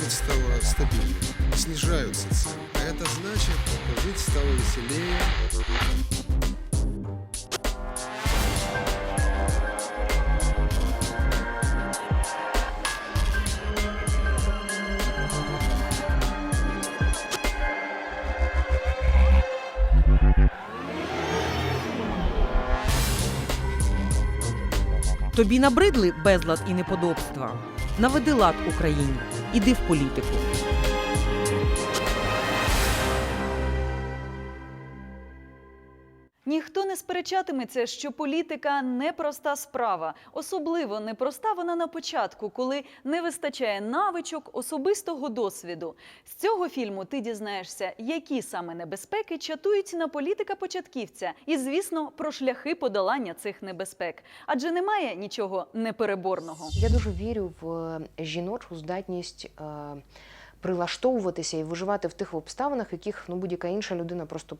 жить стало стабильнее, снижаются цены. А это значит, что жить стало веселее, Тобі набридли безлад і неподобства. Наведи лад Україні. Іди в політику. Ніхто сперечатиметься, що політика непроста справа. Особливо непроста вона на початку, коли не вистачає навичок, особистого досвіду. З цього фільму ти дізнаєшся, які саме небезпеки чатують на політика-початківця, і, звісно, про шляхи подолання цих небезпек. Адже немає нічого непереборного. Я дуже вірю в е, жіночу здатність е, прилаштовуватися і виживати в тих обставинах, яких ну, будь-яка інша людина просто.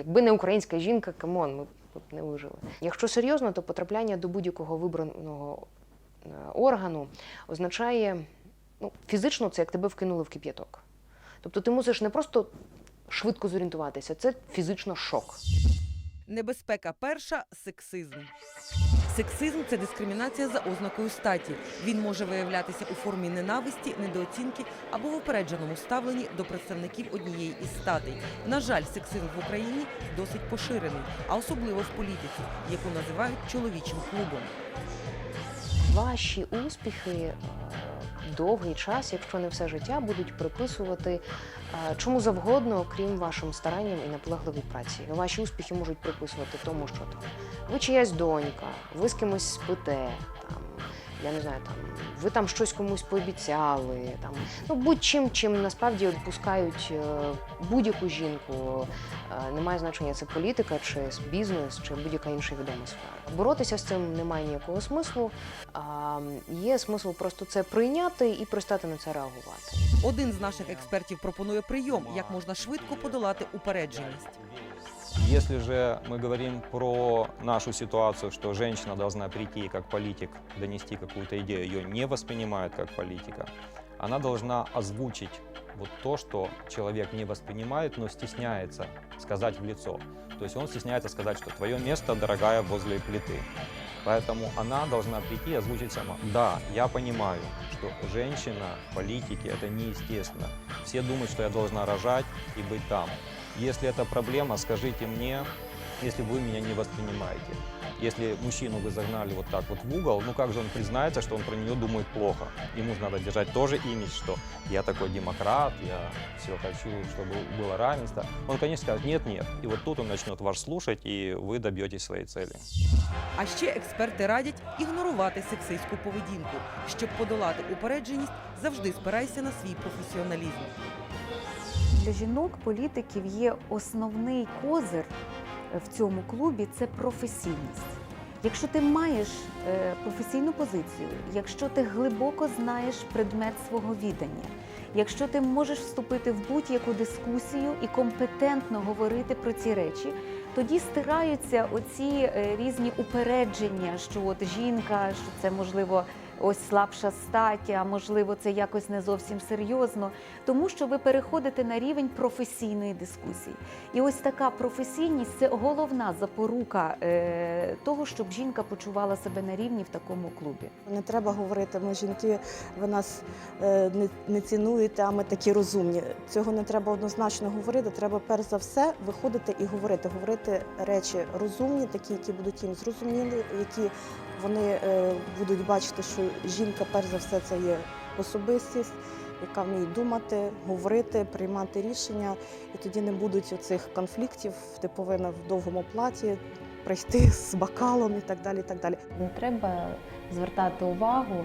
Якби не українська жінка, камон, ми б не вижили. Якщо серйозно, то потрапляння до будь-якого вибраного е, органу означає ну, фізично це як тебе вкинули в кип'яток. Тобто ти мусиш не просто швидко зорієнтуватися, це фізично шок. Небезпека перша сексизм. Сексизм це дискримінація за ознакою статі. Він може виявлятися у формі ненависті, недооцінки або в упередженому ставленні до представників однієї із статей. На жаль, сексизм в Україні досить поширений, а особливо в політиці, яку називають чоловічим клубом. Ваші успіхи е, довгий час, якщо не все життя, будуть приписувати е, чому завгодно, окрім вашим старанням і наполегливій праці. Ваші успіхи можуть приписувати тому, що там ви чиясь донька, ви з кимось спите, там я не знаю, там ви там щось комусь пообіцяли, там ну будь-чим, чим насправді відпускають е, будь-яку жінку. Е, Немає значення, це політика, чи бізнес, чи будь-яка інша відома сфера. Боротися з цим немає ніякого смислу. А є смисл просто це прийняти і перестати на це реагувати. Один з наших експертів пропонує прийом, як можна швидко подолати упередженість. Если же мы говорим про нашу ситуацию, что женщина должна прийти как политик донести какую-то идею, ее не воспринимают как политика, она должна озвучить вот то, что человек не воспринимает, но стесняется сказать в лицо. То есть он стесняется сказать, что твое место, дорогая, возле плиты. Поэтому она должна прийти и озвучить сама. Да, я понимаю, что женщина в политике это неестественно. Все думают, что я должна рожать и быть там. Если это проблема, скажите мне, если вы меня не воспринимаете. Если мужчину вы загнали вот так вот в угол, ну как же он признается, что он про нее думает плохо? Ему же надо держать тоже имидж, что я такой демократ, я все хочу, чтобы было равенство. Он, конечно, скажет нет-нет. И вот тут он начнет вас слушать, и вы добьетесь своей цели. А ще експерти радять ігнорувати сексистську поведінку. Щоб подолати упередженість, завжди спирайся на свій професіоналізм. Для жінок політиків є основний козир в цьому клубі це професійність. Якщо ти маєш е, професійну позицію, якщо ти глибоко знаєш предмет свого відання, якщо ти можеш вступити в будь-яку дискусію і компетентно говорити про ці речі, тоді стираються оці е, різні упередження, що от жінка, що це можливо ось слабша стать, а можливо, це якось не зовсім серйозно, тому що ви переходите на рівень професійної дискусії. І ось така професійність це головна запорука е, того, щоб жінка почувала себе на рівні в такому клубі. Не треба говорити, ми жінки, ви нас е, не цінуєте, а ми такі розумні. Цього не треба однозначно говорити. Треба перш за все виходити і говорити, говорити речі розумні, такі, які будуть їм зрозумілі, які вони е, будуть бачити, що жінка, перш за все, це є особистість, яка вміє думати, говорити, приймати рішення, і тоді не будуть оцих конфліктів. Ти повинна в довгому платі прийти з бокалом і так далі. І так далі. Не треба звертати увагу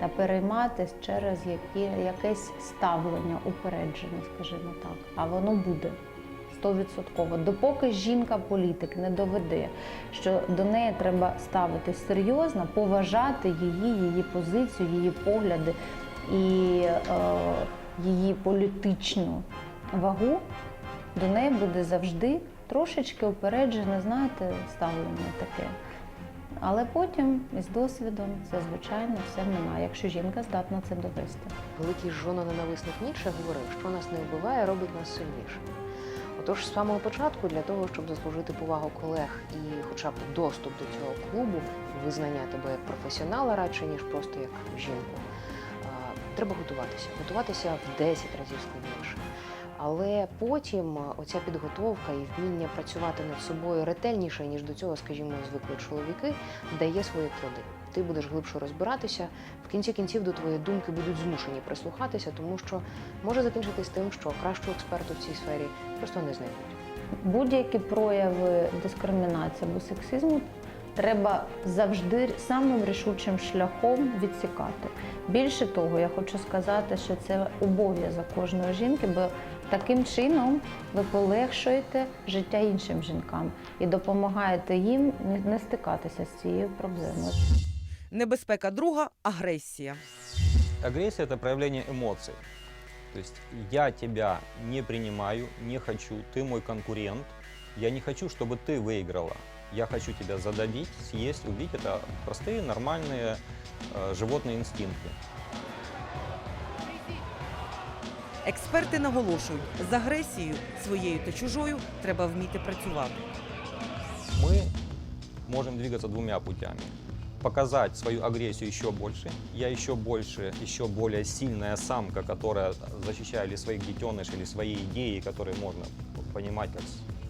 та перейматись через які, якесь ставлення упереджене, скажімо так. А воно буде. Стовідсотково. Допоки жінка-політик не доведе, що до неї треба ставитись серйозно, поважати її, її позицію, її погляди і е, її політичну вагу, до неї буде завжди трошечки упереджене, знаєте, ставлення таке. Але потім із досвідом це звичайно все минає, якщо жінка здатна це довести. Великий жононенависник Ніцше говорив, що нас не вбиває, робить нас сильнішими. Отож, з самого початку, для того, щоб заслужити повагу колег і хоча б доступ до цього клубу, визнання тебе як професіонала радше, ніж просто як жінку, треба готуватися. Готуватися в 10 разів складніше. Але потім оця підготовка і вміння працювати над собою ретельніше, ніж до цього, скажімо, звикли чоловіки, дає свої плоди. Ти будеш глибше розбиратися, в кінці кінців до твоєї думки будуть змушені прислухатися, тому що може закінчитись тим, що кращого експерту в цій сфері просто не знайдуть. Будь-які прояви дискримінації або сексизму треба завжди самим рішучим шляхом відсікати. Більше того, я хочу сказати, що це обов'язок кожної жінки, бо таким чином ви полегшуєте життя іншим жінкам і допомагаєте їм не- стикатися з цією проблемою. Небезпека друга агресія. Агрессия – это проявление эмоций. То есть я тебя не принимаю, не хочу, ты мой конкурент, я не хочу, чтобы ты выиграла. Я хочу тебя задавить, съесть, убить. Это простые, нормальные э, животные инстинкты. Експерти наголошують, з агресією своєю та чужою треба вміти працювати. Мы можем двигаться двумя путями. Показать свою агрессию еще больше. Я еще больше, еще более сильная самка, которая защищает или своих детенышей, или свои идеи, которые можно понимать как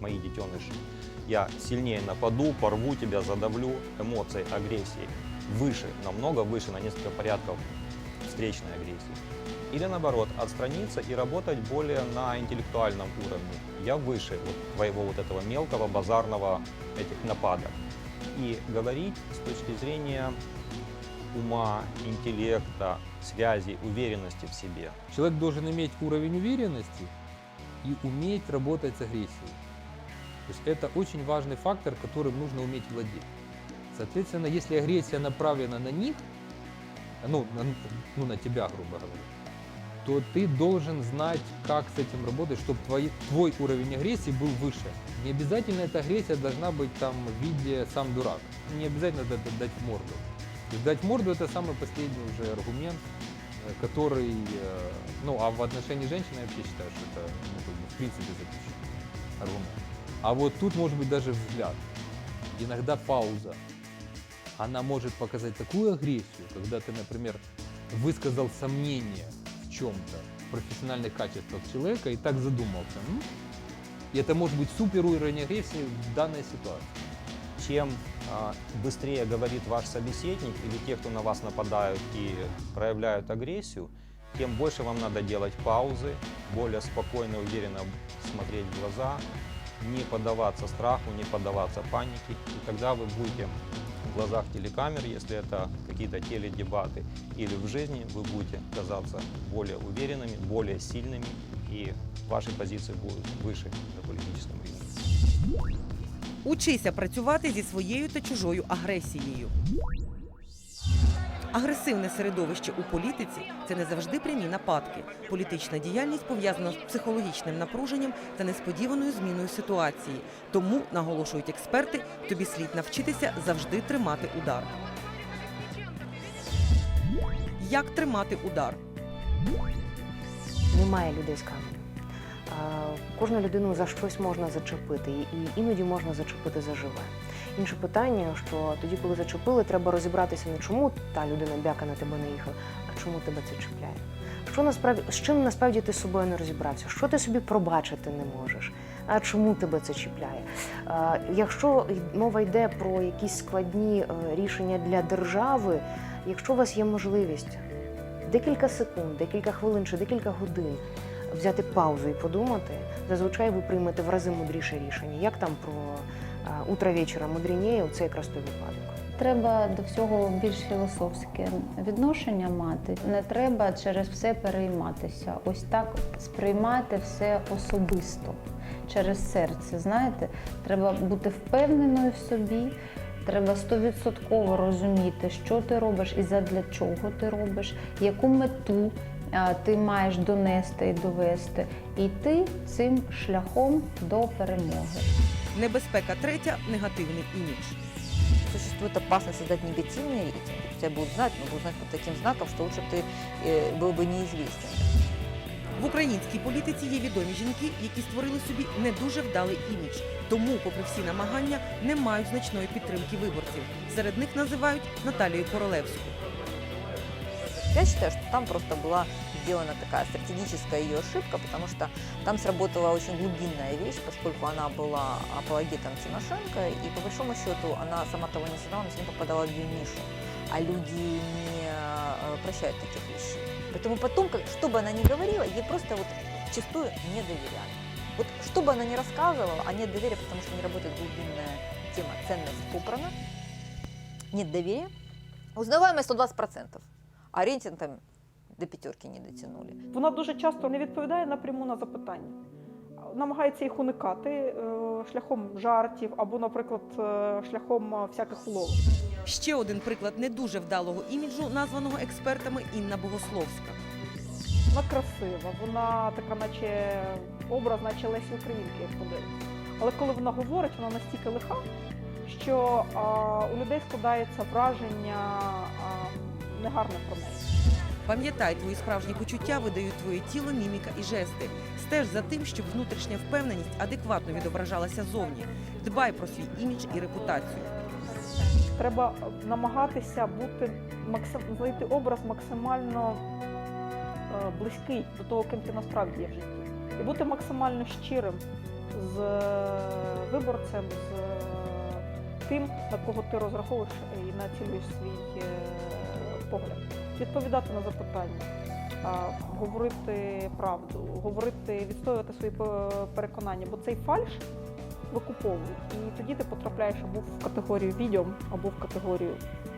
мои детеныши. Я сильнее нападу, порву тебя, задавлю. Эмоции, агрессии выше, намного выше, на несколько порядков встречной агрессии. Или наоборот, отстраниться и работать более на интеллектуальном уровне. Я выше вот твоего вот этого мелкого базарного этих нападок. И говорить с точки зрения ума, интеллекта, связи, уверенности в себе. Человек должен иметь уровень уверенности и уметь работать с агрессией. То есть это очень важный фактор, которым нужно уметь владеть. Соответственно, если агрессия направлена на них, ну, на, ну, на тебя, грубо говоря, то ты должен знать, как с этим работать, чтобы твой, твой уровень агрессии был выше. Не обязательно эта агрессия должна быть там в виде сам дурак. Не обязательно дать, дать морду. Дать морду это самый последний уже аргумент, э, который, э, ну, а в отношении женщины я вообще считаю, что это ну, как бы в принципе запрещенный аргумент. А вот тут может быть даже взгляд, иногда пауза. Она может показать такую агрессию, когда ты, например, высказал сомнение чем-то, профессиональных качествах человека и так задумался. «М?» И это может быть супер уровень агрессии в данной ситуации. Чем а, быстрее говорит ваш собеседник или те, кто на вас нападают и проявляют агрессию, тем больше вам надо делать паузы, более спокойно, уверенно смотреть в глаза, не поддаваться страху, не поддаваться панике. И тогда вы будете в глазах телекамер, если это какие-то теледебаты, или в жизни вы будете казаться более уверенными, более сильными, и ваши позиции будут выше на политическом ринге. Учися працювати зі своєю та чужою агресією. Агресивне середовище у політиці це не завжди прямі нападки. Політична діяльність пов'язана з психологічним напруженням та несподіваною зміною ситуації. Тому, наголошують експерти, тобі слід навчитися завжди тримати удар. Як тримати удар? Немає людей з каменю. Кожну людину за щось можна зачепити, і іноді можна зачепити за живе. Інше питання, що тоді, коли зачепили, треба розібратися не чому та людина бяка на тебе наїхала, а чому тебе це чіпляє. Що насправді з чим насправді ти з собою не розібрався? Що ти собі пробачити не можеш? А чому тебе це чіпляє? А, Якщо мова йде про якісь складні е, рішення для держави, якщо у вас є можливість декілька секунд, декілька хвилин чи декілька годин взяти паузу і подумати, зазвичай ви приймете в рази мудріше рішення. Як там про утро вечора мудрініє, це якраз той випадок. Треба до всього більш філософське відношення мати. Не треба через все перейматися. Ось так сприймати все особисто через серце. Знаєте, треба бути впевненою в собі. Треба стовідсотково розуміти, що ти робиш і задля чого ти робиш, яку мету ти маєш донести і довести, і йти цим шляхом до перемоги. Небезпека третя негативний імідж. существует опасность создать негативный рейтинг. Тебя будут знать, но будут знать под таким знаком, что лучше бы ты э, был бы неизвестен. В українській політиці є відомі жінки, які створили собі не дуже вдалий імідж. Тому, попри всі намагання, не мають значної підтримки виборців. Серед них називають Наталію Королевську. Я считаю, что там просто была сделана такая стратегическая ее ошибка, потому что там сработала очень глубинная вещь, поскольку она была апологетом Тимошенко, и по большому счету она сама того не знала, но с ним попадала в ее нишу. А люди не э, прощают таких вещей. Поэтому потом, как, что бы она ни говорила, ей просто вот чистую не доверяли. Вот что бы она ни рассказывала, а нет доверия, потому что не работает глубинная тема ценность Купрана, нет доверия, узнаваемость 120%, а рейтинг там до пятерки не дотянули. Вона дуже часто не відповідає напряму на запитання, намагається їх уникати е, шляхом жартів або, наприклад, е, шляхом е, всяких уловок. Ще один приклад не дуже вдалого іміджу, названого експертами Інна Богословська. Вона красива, вона така, наче образ, наче Лесі Українки, як подивитися. Але коли вона говорить, вона настільки лиха, що а, у людей складається враження а, негарне про неї. Пам'ятай, твої справжні почуття видають твоє тіло, міміка і жести. Стеж за тим, щоб внутрішня впевненість адекватно відображалася зовні. Дбай про свій імідж і репутацію. Треба намагатися бути знайти образ максимально е, близький до того, ким ти насправді є в житті. І бути максимально щирим з е, виборцем, з е, тим, на кого ти розраховуєш і націлюєш свій погляд. Відповідати на запитання, а, говорити правду, говорити, відстоювати свої пе- переконання, бо цей фальш викуповують. І тоді ти потрапляєш або в категорію відьом, або в категорію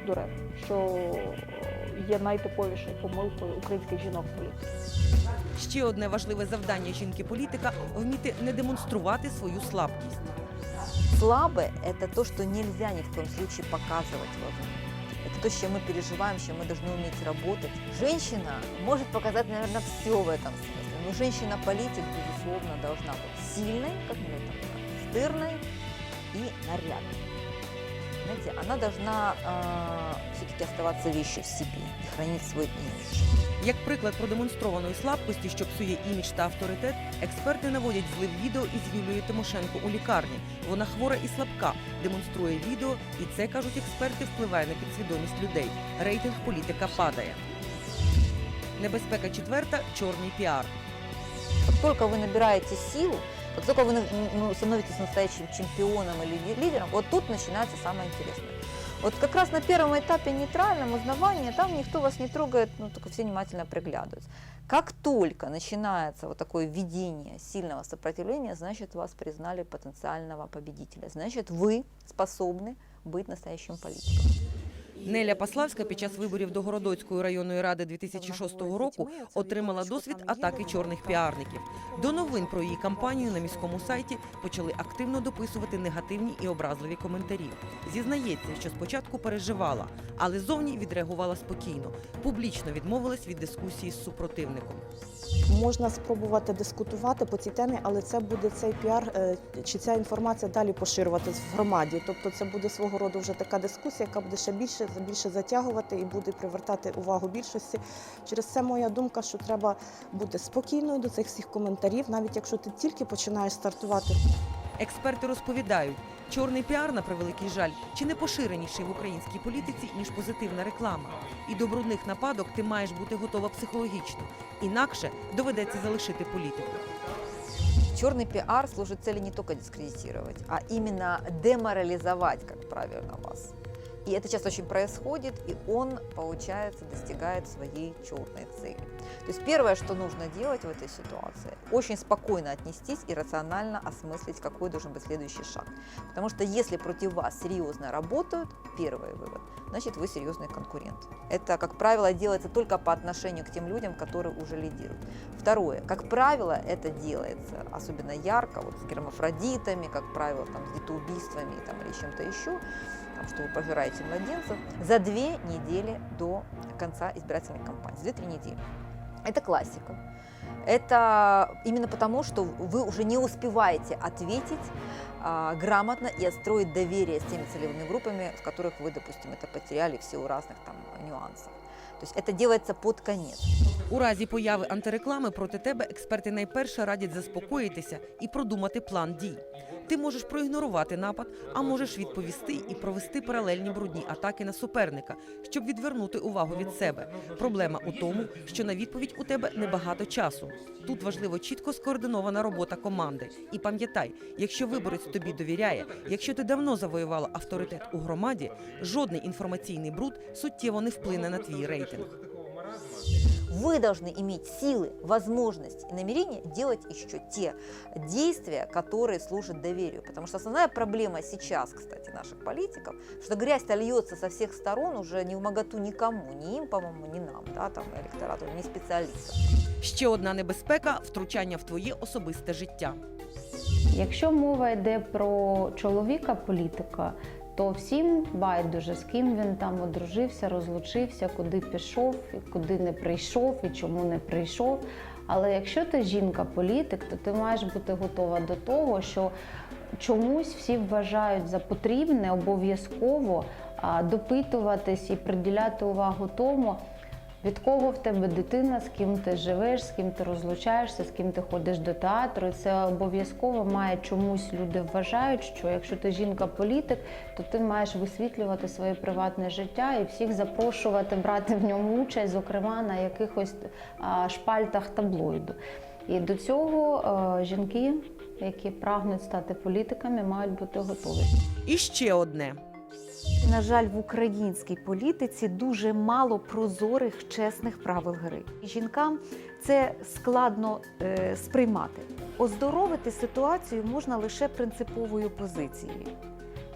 дуреп, що є найтиповішою помилкою українських жінок в політиці. Ще одне важливе завдання жінки-політика вміти не демонструвати свою слабкість. Слабое – это то, что нельзя ни в коем случае показывать вовне. Это то, с чем мы переживаем, с чем мы должны уметь работать. Женщина может показать, наверное, все в этом смысле, но женщина-политик, безусловно, должна быть сильной, как мне это нравится, стырной и нарядной. Знаете, она должна все-таки оставаться вещью в себе и хранить свой имидж. Як приклад продемонстрованої слабкості, що псує імідж та авторитет, експерти наводять злив відео із Юлією Тимошенко у лікарні. Вона хвора і слабка, демонструє відео, і це кажуть експерти, впливає на підсвідомість людей. Рейтинг політика падає. Небезпека четверта чорний піар. Как только вы набираете силу, как только вы ну, становитесь настоящим чемпионом или ли- лидером, вот тут начинается самое интересное. Вот как раз на первом этапе нейтральном узнавания, там никто вас не трогает, ну только все внимательно приглядываются. Как только начинается вот такое введение сильного сопротивления, значит вас признали потенциального победителя. Значит вы способны быть настоящим политиком. Неля Паславська під час виборів до Городоцької районної ради 2006 року отримала досвід атаки чорних піарників. До новин про її кампанію на міському сайті почали активно дописувати негативні і образливі коментарі. Зізнається, що спочатку переживала, але зовні відреагувала спокійно. Публічно відмовилась від дискусії з супротивником. Можна спробувати дискутувати по цій темі, але це буде цей піар е, чи ця інформація далі поширюватись в громаді. Тобто це буде свого роду вже така дискусія, яка буде ще більше більше затягувати і буде привертати увагу більшості. Через це моя думка, що треба бути спокійною до цих всіх коментарів, навіть якщо ти тільки починаєш стартувати. Експерти розповідають, чорний піар, на превеликий жаль, чи не поширеніший в українській політиці, ніж позитивна реклама. І до брудних нападок ти маєш бути готова психологічно. Інакше доведеться залишити політику. Черный пиар служит цели не только дискредитировать, а именно деморализовать, как правильно, вас. И это часто очень происходит, и он, получается, достигает своей черной цели. То есть первое, что нужно делать в этой ситуации, очень спокойно отнестись и рационально осмыслить, какой должен быть следующий шаг. Потому что если против вас серьезно работают, первый вывод, значит вы серьезный конкурент. Это, как правило, делается только по отношению к тем людям, которые уже лидируют. Второе, как правило, это делается особенно ярко, вот с гермафродитами, как правило, там, с детоубийствами там, или чем-то еще, там, что вы пожираете младенцев, за две недели до конца избирательной кампании, за две-три недели. Это классика. Это именно потому, что вы уже не успеваете ответить а, грамотно и отстроить доверие с теми целевыми группами, в которых вы, допустим, это потеряли в силу разных там нюансов. То есть это делается под конец. У разі появи антиреклами проти тебе експерти найперше радять заспокоїтися і продумати план дій. Ти можеш проігнорувати напад, а можеш відповісти і провести паралельні брудні атаки на суперника, щоб відвернути увагу від себе. Проблема у тому, що на відповідь у тебе небагато часу. Тут важливо чітко скоординована робота команди. І пам'ятай, якщо виборець тобі довіряє, якщо ти давно завоювала авторитет у громаді, жодний інформаційний бруд суттєво не вплине на твій рейтинг. Вы должны иметь силы, возможность и намерение делать еще те действия, которые служат доверию. Потому что основная проблема сейчас, кстати, наших политиков, что грязь-то льется со всех сторон уже не в моготу никому, ни им, по-моему, ни нам, да, там, электорату, ни специалистам. Ще одна небезпека втручання в твоє особисте життя. Якщо мова йде про чоловіка політика, то всім байдуже, з ким він там одружився, розлучився, куди пішов, куди не прийшов і чому не прийшов. Але якщо ти жінка-політик, то ти маєш бути готова до того, що чомусь всі вважають за потрібне обов'язково допитуватись і приділяти увагу тому, від кого в тебе дитина, з ким ти живеш, з ким ти розлучаєшся, з ким ти ходиш до театру. Це обов'язково має чомусь люди вважають, що якщо ти жінка-політик, то ти маєш висвітлювати своє приватне життя і всіх запрошувати брати в ньому участь, зокрема на якихось шпальтах таблоїду. І до цього жінки, які прагнуть стати політиками, мають бути готові. І ще одне. На жаль, в українській політиці дуже мало прозорих, чесних правил гри. Жінкам це складно е, сприймати. Оздоровити ситуацію можна лише принциповою позицією.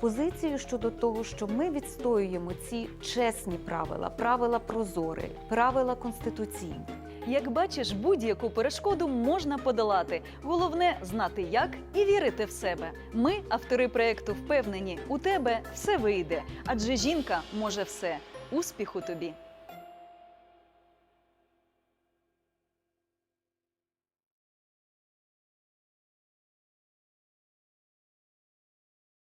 Позицією щодо того, що ми відстоюємо ці чесні правила, правила прозорі, правила конституційні. Як бачиш, будь-яку перешкоду можна подолати. Головне знати як і вірити в себе. Ми, автори проєкту, впевнені, у тебе все вийде, адже жінка може все. Успіху тобі!